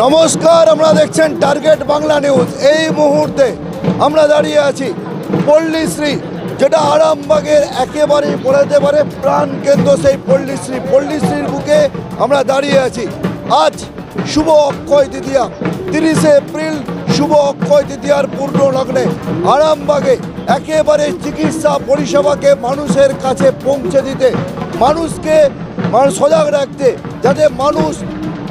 নমস্কার, আমরা দেখছেন টার্গেট বাংলা নিউজ এই মুহূর্তে আমরা দাঁড়িয়ে আছি পল্লীশ্রী, যেটা আরামবাগের একেবারে বলাতে পারে প্রাণ কেন্দ্র, সেই পল্লীশ্রী। পল্লীশ্রীর বুকে আমরা দাঁড়িয়ে আছি। আজ শুভ অক্ষয় তৃতীয়া, তিরিশে এপ্রিল, শুভ অক্ষয় তৃতীয়ার পূর্ণ লগ্নে আরামবাগে একেবারে চিকিৎসা পরিষেবাকে মানুষের কাছে পৌঁছে দিতে, মানুষকে সজাগ রাখতে, যাতে মানুষ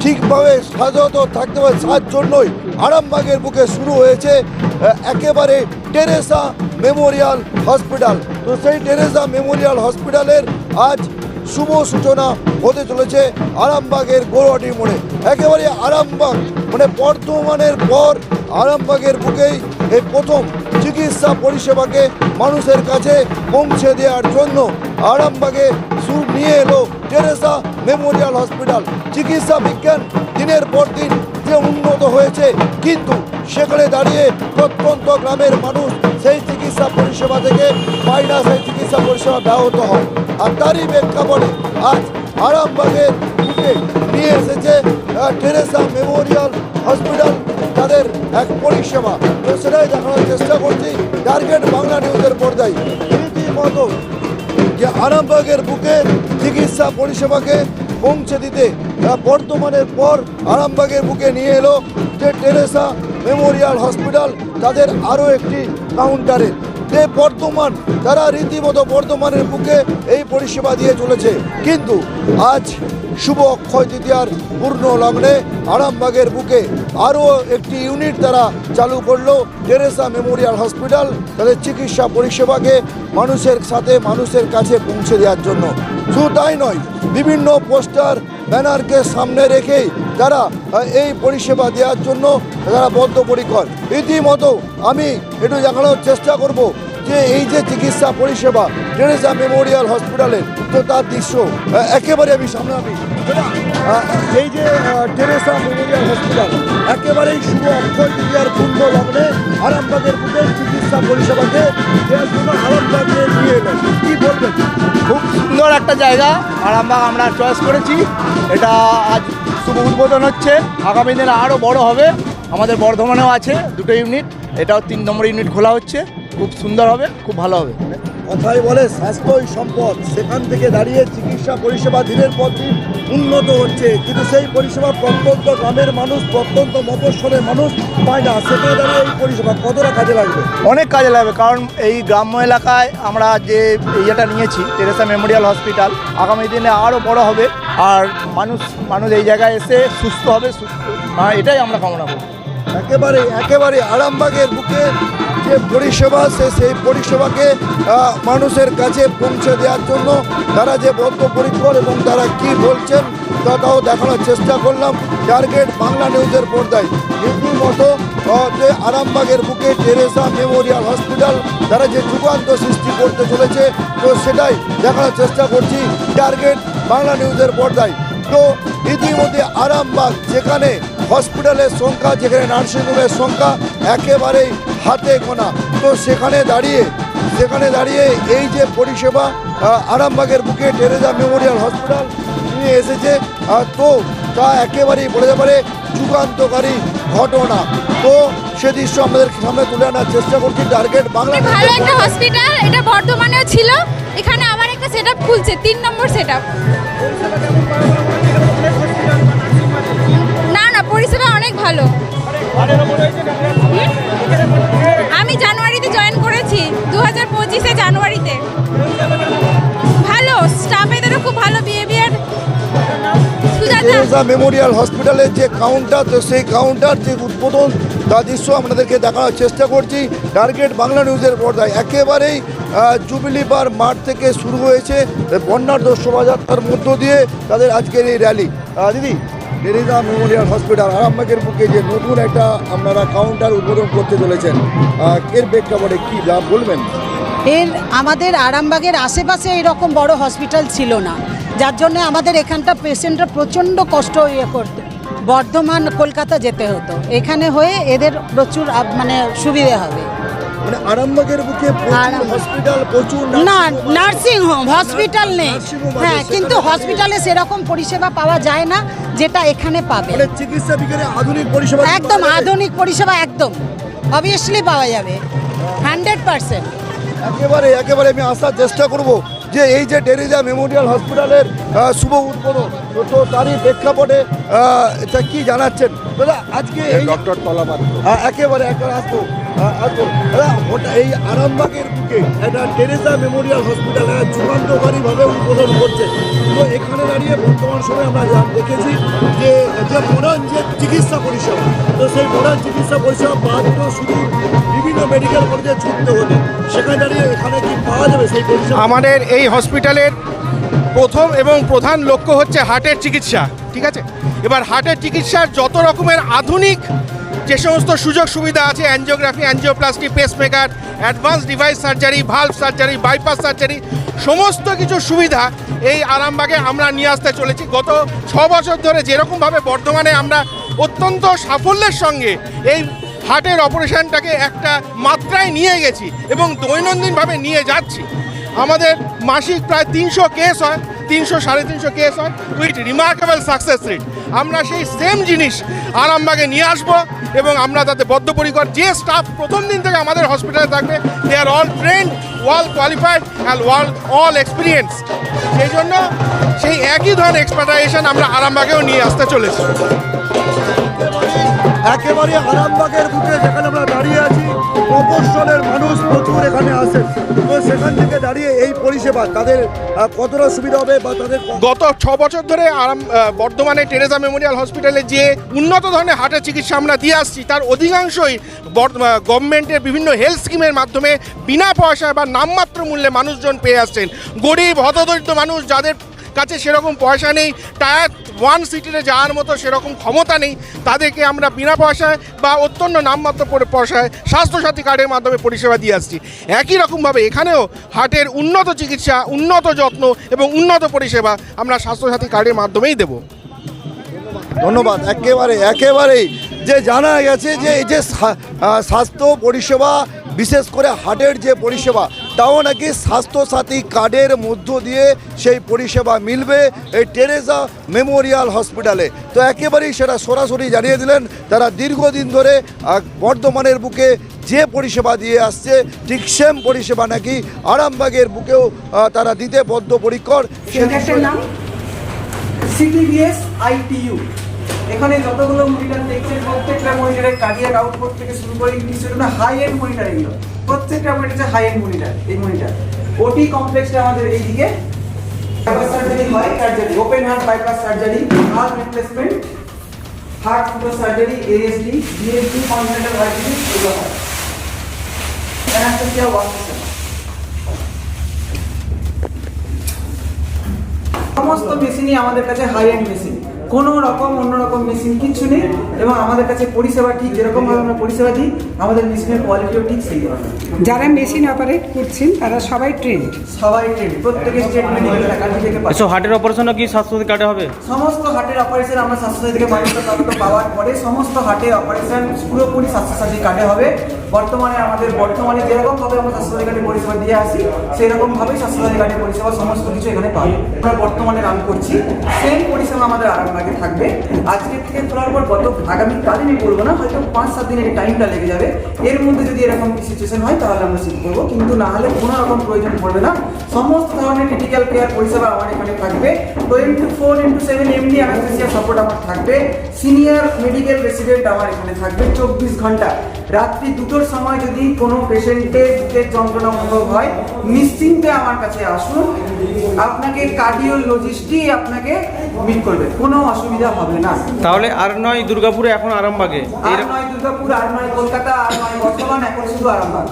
ঠিকভাবে সাজাত থাকতে পারে তার জন্যই আরামবাগের বুকে শুরু হয়েছে একেবারে টেরেসা মেমোরিয়াল হসপিটাল। তো সেই টেরেসা মেমোরিয়াল হসপিটালের আজ শুভ সূচনা হতে চলেছে আরামবাগের গৌরহাটি মোড়ে। একেবারে আরামবাগ মানে বর্ধমানের পর আরামবাগের বুকেই এই প্রথম চিকিৎসা পরিষেবাকে মানুষের কাছে পৌঁছে দেওয়ার জন্য আরামবাগে সুর নিয়ে এলো টেরেসা মেমোরিয়াল হসপিটাল চিকিৎসা বিজ্ঞান দিনের পর দিন যে উন্নত হয়েছে, কিন্তু সেখানে দাঁড়িয়ে প্রত্যন্ত গ্রামের মানুষ সেই চিকিৎসা পরিষেবা থেকে পায় না, সেই চিকিৎসা পরিষেবা ব্যাহত হয়। আর তারই প্রেক্ষাপটে আজ আরামবাগের বুকে নিয়ে এসেছে টেরেসা মেমোরিয়াল হসপিটাল তাদের এক পরিষেবা। তো সেটাই দেখানোর চেষ্টা করছি, টার্গেট বাংলা নিউজের পর্দায়। রীতিমতো যে আরামবাগের বুকে চিকিৎসা পরিষেবাকে পৌঁছে দিতে তা বর্তমানের পর আরামবাগের বুকে নিয়ে এলো যে টেরেসা মেমোরিয়াল হসপিটাল, তাদের আরও একটি কাউন্টারে। যে বর্ধমান, তারা রীতিমতো বর্ধমানের বুকে এই পরিষেবা দিয়ে চলেছে। কিন্তু আজ শুভ অক্ষয় তৃতীয়ার পূর্ণ লগ্নে আরামবাগের বুকে আরও একটি ইউনিট তারা চালু করল টেরেসা মেমোরিয়াল হসপিটাল, তাদের চিকিৎসা পরিষেবাকে মানুষের সাথে, মানুষের কাছে পৌঁছে দেওয়ার জন্য। শুধু তাই নয়, বিভিন্ন পোস্টার ব্যানারকে সামনে রেখেই যারা এই পরিষেবা দেওয়ার জন্য তারা বদ্ধপরিকর রীতিমতো আমি একটু দেখানোর চেষ্টা করব। যে এই যে চিকিৎসা পরিষেবা টেরেসা মেমোরিয়াল হসপিটালের তো তার দৃশ্য একেবারে আমি সামনে আমি এই যে টেরেসা মেমোরিয়াল হসপিটাল, একেবারেই শুভ অক্ষয় তৃতীয়ার পূর্ণ লগ্নে আরামবাগের বুকে চিকিৎসা পরিষেবাকে আরামবাগে নিয়ে এলেন কি বলবেন? খুব সুন্দর একটা জায়গা, আরামবাগ আমরা চয়েস করেছি। এটা আজ শুভ উদ্বোধন হচ্ছে। আগামী দিনে আরও বড় হবে। আমাদের বর্ধমানেও আছে দুটো ইউনিট। এটাও তিন নম্বর ইউনিট খোলা হচ্ছে। খুব সুন্দর হবে খুব ভালো হবে। কথাই বলে স্বাস্থ্যই সম্পদ। সেখান থেকে দাঁড়িয়ে চিকিৎসা পরিষেবা দিনের পর দিন উন্নত হচ্ছে। কিন্তু সেই পরিষেবা প্রত্যন্ত গ্রামের মানুষ প্রত্যন্ত মফস্বলের মানুষ পায় না। সেখানে দাঁড়িয়ে এই পরিষেবা কতটা কাজে লাগবে? অনেক কাজে লাগবে কারণ এই গ্রাম্য এলাকায় আমরা যে ইয়েটা নিয়েছি টেরেসা মেমোরিয়াল হসপিটাল আগামী দিনে আরও বড় হবে। আর মানুষ মানুষ এই জায়গায় এসে সুস্থ হবে সুস্থ আহ, এটাই আমরা কামনা করি। একেবারে একেবারে আরামবাগের বুকে যে পরিষেবা, সে সেই পরিষেবাকে মানুষের কাছে পৌঁছে দেওয়ার জন্য তারা যে বদ্ধপরিকর এবং তারা কি বলছেন তাও দেখানোর চেষ্টা করলাম টার্গেট বাংলা নিউজের পর্দায়। রীতিমতো যে আরামবাগের বুকে টেরেসা মেমোরিয়াল হসপিটাল, তারা যে যুগান্ত সৃষ্টি করতে চলেছে, তো সেটাই দেখানোর চেষ্টা করছি টার্গেট বাংলা নিউজের পর্দায়। তো ইতিমধ্যে আরামবাগ যেখানে হসপিটালের সংখ্যা যেখানে নার্সিংহোমের সংখ্যা একেবারেই হাতে গোনা। তো সেখানে দাঁড়িয়ে সেখানে দাঁড়িয়ে এই যে পরিষেবা আরামবাগের বুকে টেরেজা মেমোরিয়াল হসপিটাল নিয়ে এসেছে তো তা একেবারেই বলে পারে যুগান্তকারী ঘটনা। তো সে দৃশ্য আমাদের সামনে তুলে আনার চেষ্টা করছি। টার্গেট বাংলা ভালো একটা হসপিটাল এটা বর্ধমানেও ছিল। এখানে আবার একটা সেট খুলছে তিন নম্বর সেট না না, পরিষেবা অনেক ভালো। আমি জানুয়ারিতে জয়েন করেছি দু হাজার পঁচিশে জানুয়ারিতে। ভালো স্টাফেদেরও খুব ভালো বিহেভিয়ার মেমোরিয়াল হসপিটালের যে কাউন্টার তো সেই কাউন্টার যে উদ্বোধন তার দৃশ্য আপনাদেরকে দেখানোর চেষ্টা করছি। টার্গেট বাংলা নিউজের পর্দায়। একেবারেই জুবিলি বার মাঠ থেকে শুরু হয়েছে বন্যার্ধ শোভাযাত্রার মধ্য দিয়ে তাদের আজকের এই র্যালি দিদি টেরেসা মেমোরিয়াল হসপিটাল, আরামবাগের বুকে যে নতুন একটা আপনারা কাউন্টার উদ্বোধন করতে চলেছেন এর প্রেক্ষাপটে কী যা বলবেন? এর আমাদের আরামবাগের আশেপাশে এরকম বড় হসপিটাল ছিল না। যার জন্য আমাদের এখানটা পেশেন্টরা প্রচণ্ড কষ্ট ইয়ে করতে। বর্ধমান, কলকাতা যেতে হতো। এখানে হয়ে এদের প্রচুর মানে সুবিধে হবে। মানে আরামবাগের বুকে প্রচুর হসপিটাল প্রচুর না। নার্সিং হোম হসপিটাল নেই। হ্যাঁ কিন্তু হসপিটালে সেরকম পরিষেবা পাওয়া যায় না যেটা এখানে পাবে। মানে চিকিৎসা বিজ্ঞানে আধুনিক পরিষেবা একদম আধুনিক পরিষেবা একদম। অবভিয়াসলি পাওয়া যাবে। হান্ড্রেড পার্সেন্ট একেবারে একেবারে আমি আসার চেষ্টা করব যে এই যে টেরিজা মেমোরিয়াল হসপিটালের শুভ উদ্বোধন। তো তারই প্রেক্ষাপটে এটা কি জানাচ্ছেন? দাদা আজকে এই ডক্টর তলাপাত্র আহ, একেবারে একবার আসব ওটা এই আরামবাগের বুকে একটা টেরেসা মেমোরিয়াল হসপিটাল, একটা যুগান্তকারীভাবে উদ্বোধন করছে। তো এখানে দাঁড়িয়ে বর্তমান সময়ে আমরা দেখেছি যে যে মডার্ন যে চিকিৎসা পরিষেবা, তো সেই মডার্ন চিকিৎসা পরিষেবা জন্য শুধু বিভিন্ন মেডিকেল কলেজে ছুটতে হতো, সেখানে দাঁড়িয়ে এখানে কি পাওয়া যাবে সেই পরিষেবা? আমাদের এই হসপিটালের প্রথম এবং প্রধান লক্ষ্য হচ্ছে হার্টের চিকিৎসা, ঠিক আছে? এবার হার্টের চিকিৎসার যত রকমের আধুনিক যে সমস্ত সুযোগ সুবিধা আছে angiography angioplasty pacemaker advance device surgery valve surgery bypass surgery সমস্ত কিছু সুবিধা এই আরামবাগে আমরা নিয়ে আসতে চলেছি। গত ছ বছর ধরে যেরকমভাবে বর্ধমানে আমরা অত্যন্ত সাফল্যের সঙ্গে এই হার্টের অপারেশনটাকে একটা মাত্রায় নিয়ে গেছি এবং দৈনন্দিনভাবে নিয়ে যাচ্ছি। আমাদের মাসিক প্রায় তিনশো কেস হয়। তিনশো, সাড়ে তিনশো কেস হয় উইথ রিমার্কেবল সাকসেস রেট আমরা সেই সেম জিনিস আরামবাগে নিয়ে আসব এবং আমরা তাতে বদ্ধপরিকর যে স্টাফ প্রথম দিন থেকে আমাদের হসপিটালে থাকবে they are all trained well qualified and well all experience সেই জন্য সেই একই ধরনের এক্সপার্টাইজেশন আমরা আরামবাগেও নিয়ে আসতে চলেছি। একেবারে আরামবাগের বুকে যেখানে আমরা দাঁড়িয়ে আছি মফস্বলের মানুষ প্রচুর এখানে আসেন। তো সেখান থেকে দাঁড়িয়ে এই পরিষেবা তাদের কতটা সুবিধা হবে বা তাদের গত ছ বছর ধরে আরাম বর্ধমানে টেরেসা মেমোরিয়াল হসপিটালে যে উন্নত ধরনের হার্টের চিকিৎসা আমরা দিয়ে আসছি, তার অধিকাংশই গভর্নমেন্টের বিভিন্ন হেলথ স্কিমের মাধ্যমে বিনা পয়সায় বা নামমাত্র মূল্যে মানুষজন পেয়ে আসছেন। গরিব, হতদরিদ্র মানুষ যাদের কাছে সেরকম পয়সা নেই, টায়ার ওয়ান সিটিতে যাওয়ার মতো সেরকম ক্ষমতা নেই, তাদেরকে আমরা বিনা পয়সায় বা অত্যন্ত নামমাত্র পয়সায় স্বাস্থ্যসাথী কার্ডের মাধ্যমে পরিষেবা দিয়ে আসছি। একই রকমভাবে এখানেও হার্টের উন্নত চিকিৎসা, উন্নত যত্ন এবং উন্নত পরিষেবা আমরা স্বাস্থ্যসাথী কার্ডের মাধ্যমেই দেবো। ধন্যবাদ। একেবারে, একেবারেই যে জানা গেছে যে এই যে স্বাস্থ্য পরিষেবা, বিশেষ করে হার্টের যে পরিষেবা তাও নাকি স্বাস্থ্যসাথী কার্ডের মধ্য দিয়ে সেই পরিষেবা মিলবে এই টেরেসা মেমোরিয়াল হসপিটালে। তো একেবারেই সেটা সরাসরি জানিয়ে দিলেন তারা দীর্ঘদিন ধরে বর্ধমানের বুকে যে পরিষেবা দিয়ে আসছে ঠিক সেম পরিষেবা নাকি আরামবাগের বুকেও তারা দিতে বদ্ধপরিকর সে সেন্টারটার নাম? সিটিবিএস আইটিইউ এখানে যতগুলো মনিটর দেখছেন, প্রত্যেকটা মনিটরের কার্ডিয়াক আউটপুট থেকে শুরু করে ইংলিশের হাই এন্ড মনিটর এগুলো। প্রত্যেকটা মনিটর হাই এন্ড মনিটর এই মনিটর ওটি কমপ্লেক্সটা আমাদের এইদিকে। বাইপাস সার্জারি হয় surgery open heart bypass surgery heart replacement heart ফুটো surgery ASD DSD conventional surgery এগুলো হয়। অ্যানাস্থেসিয়া ওয়ার্কশপ সমস্ত মেশিনই আমাদের কাছে হাই এন্ড মেশিন কোনো রকম অন্য রকম মেশিন কিছু নেই এবং আমাদের কাছে পরিষেবা ঠিক যেরকম ভাবে আমরা পরিষেবা দিই আমাদের মেশিনের কোয়ালিটিও ঠিক সেই ধরনের যারা মেশিন অপারেট করছেন তারা সবাই ট্রেন সবাই ট্রেন প্রত্যেকে স্টেট মেডিকেল একাডেমি থেকে। এসব হার্টের অপারেশনও কি স্বাস্থ্যসাথী কার্ডে হবে? সমস্ত হার্টের অপারেশন আমরা স্বাস্থ্যসাথী থেকে তত্ত্ব পাওয়ার পরে সমস্ত হার্টের অপারেশন পুরোপুরি স্বাস্থ্যসাথী কার্ডে হবে। বর্তমানে আমাদের বর্তমানে যেরকম ভাবে আমরা স্বাস্থ্যসাথী কার্ডে পরিষেবা দিয়ে আসি সেই রকম স্বাস্থ্যসাথী কার্ডের পরিষেবা সমস্ত কিছু এখানে পাবে আমরা বর্তমানে রান করছি সেম পরিষেবা আমাদের আরামবাগে থাকবে। আজকে থেকে খোলার পর গত আগামীকালে আমি বলব না, হয়তো পাঁচ সাত দিনের টাইমটা লেগে যাবে। এর মধ্যে যদি এরকম সিচুয়েশন হয়, তাহলে আমরা শিফট করব। কিন্তু না হলে কোনো রকম প্রয়োজন পড়বে না। সমস্ত ধরনের ক্রিটিক্যাল কেয়ার পরিষেবা আমার এখানে থাকবে। টোয়েন্টি ফোর ইন্টু সেভেন এমনি অ্যানাস্থেসিয়া সাপোর্ট আমার থাকবে। সিনিয়র মেডিকেল রেসিডেন্ট আমার এখানে থাকবে। চব্বিশ ঘণ্টা। রাত্রি দুটোর সময় যদি কোনো পেশেন্টের বুকের যন্ত্রণা অনুভব হয়, নিশ্চিন্তে আমার কাছে আসুন। আপনাকে কার্ডিওলজিস্টই আপনাকে মিট করবে। কোনো অসুবিধা হবে না। তাহলে আর নয় দুর্গাপুরে এখন আরামবাগে? আর নয় দুর্গাপুর আর নয় কলকাতা আর নয় বর্তমান এখন শুধু আরামবাগ।